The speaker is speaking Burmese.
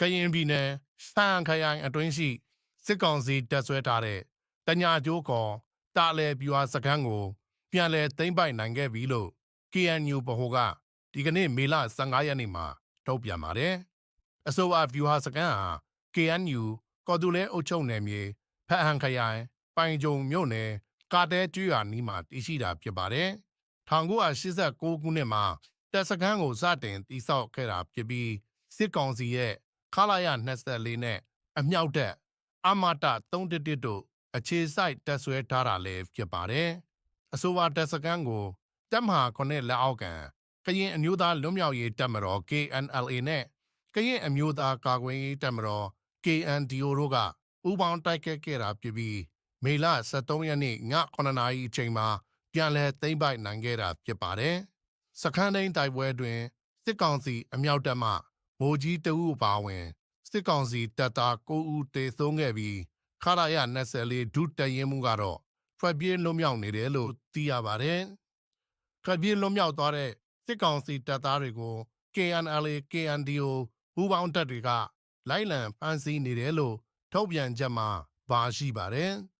ကရင်ပြည်နယ်စံခရိုင်အတွင်းရှိစစ်ကောင်စီတပ်ဆွဲထားတဲ့တညာကျိုးကောတာလဲပြူဟာစခန်းကို ပြန်လည်သိမ်းပိုက်နိုင်ခဲ့ပြီလို့ KNU ဗဟိုကဒီကနေ့မေလ15ရက်နေ့မှာထုတ်ပြန်ပါတယ်။အဆိုပါဗျူဟာစခန်းဟာ KNU ကော်တူလဲအုပ်ချုပ်နယ်မြေဖက်ဟန်ခရိုင်ပိုင်ကြုံမြို့နယ်ကာတဲကျွော်နီးမှာတည်ရှိတာဖြစ်ပါတယ်။1989ခုနှစ်မှာတပ်စခန်းကိုစတင်တည်ဆောက်ခဲ့တာဖြစ်ပြီးစစ်ကောင်စီရဲ့ ခလာရ24နဲ့အမြောက်တပ်အမတာ311တို့အခြေစိုက်တပ်ဆွဲထားတာလည်းဖြစ်ပါတယ်။အဆိုပါတပ်စခန်းကိုတပ်မဟာခုနှစ်လက်အောက်ကံကရင်အမျိုးသားလွတ်မြောက်ရေးတပ်မတော် KNLA နဲ့ကရင်အမျိုးသားကာကွယ်ရေးတပ်မတော် KNDO တို့ကဥပေါင်းတိုက်ခတ်ခဲ့တာဖြစ်ပြီးမေလ23ရက်နေ့ည9:00နာရီအချိန်မှာပြန်လည်သိမ်းပိုက်နိုင်ခဲ့တာဖြစ်ပါတယ်။စခန်းသိမ်းတိုက်ပွဲတွင်စစ်ကောင်စီအမြောက်တပ်မှ ဗိုလ်ကြီးတအုပ်အပါအဝင် စစ်ကောင်စီတပ်သား9ဦးတေဆုံးခဲ့ပြီးခရရ24ဒုတရင်မှုကတော့ထွက်ပြေးလွတ်မြောက်နေတယ်လို့သိရပါတယ်။ထွက်ပြေးလွတ်မြောက်သွားတဲ့စစ်ကောင်စီတပ်သားတွေကို KNLA KNDO ဘူပေါင်းတပ်တွေကလိုက်လံဖမ်းဆီးနေတယ်လို့ထုတ်ပြန်ချက်မှာပါရှိပါတယ်။